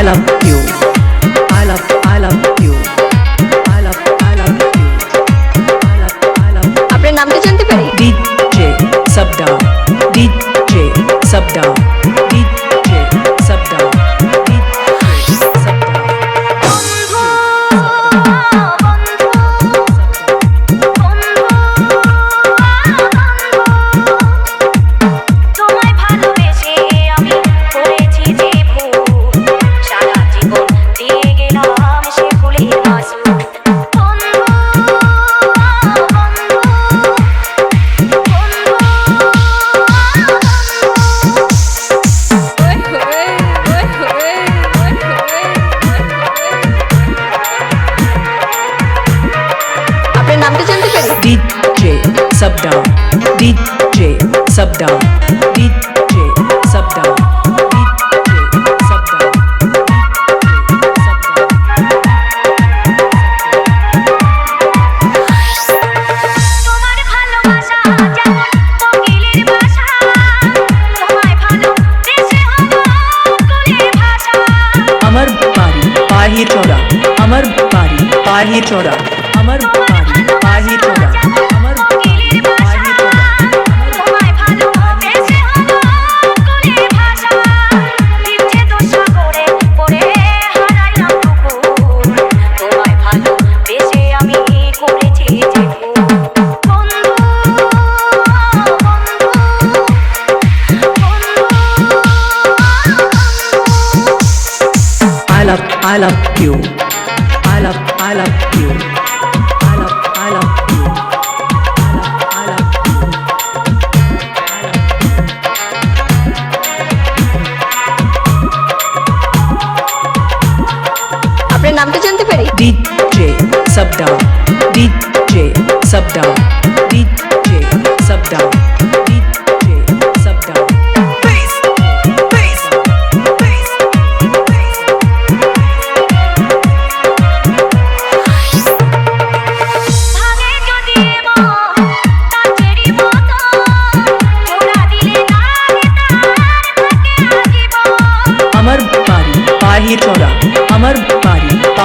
I Asylum सब डाउन डीट्रे सब डाउन डीट्रे सब डाउन डीट्रे सब डाउन डीट्रे सब डाउन डीट्रे सब डाउन तुम्हारा ভালবাসা যেমন গিলের ভাষা তোমার ভালবাসা যেন হাওয়া তুলের ভাষা আমার বাড়ি পাইচড়া আমার বাড়ি পাইচড়া আমার I love you. I love, I love you. I love, I love you. I love, I love you. আপনার নামটা জানতে পারি ডিজে সাবডাউন ডিজে সাবডাউন ডিজে সাবডাউন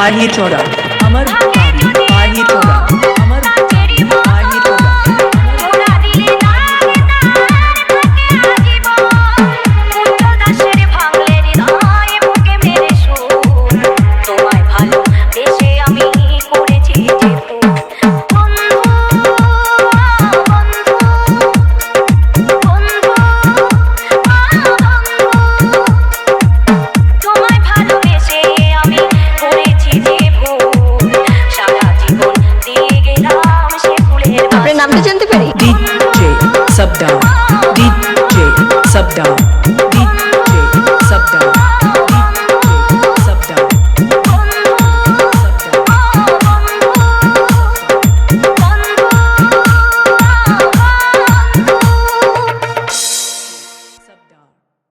आर ही चौड़ा Dog.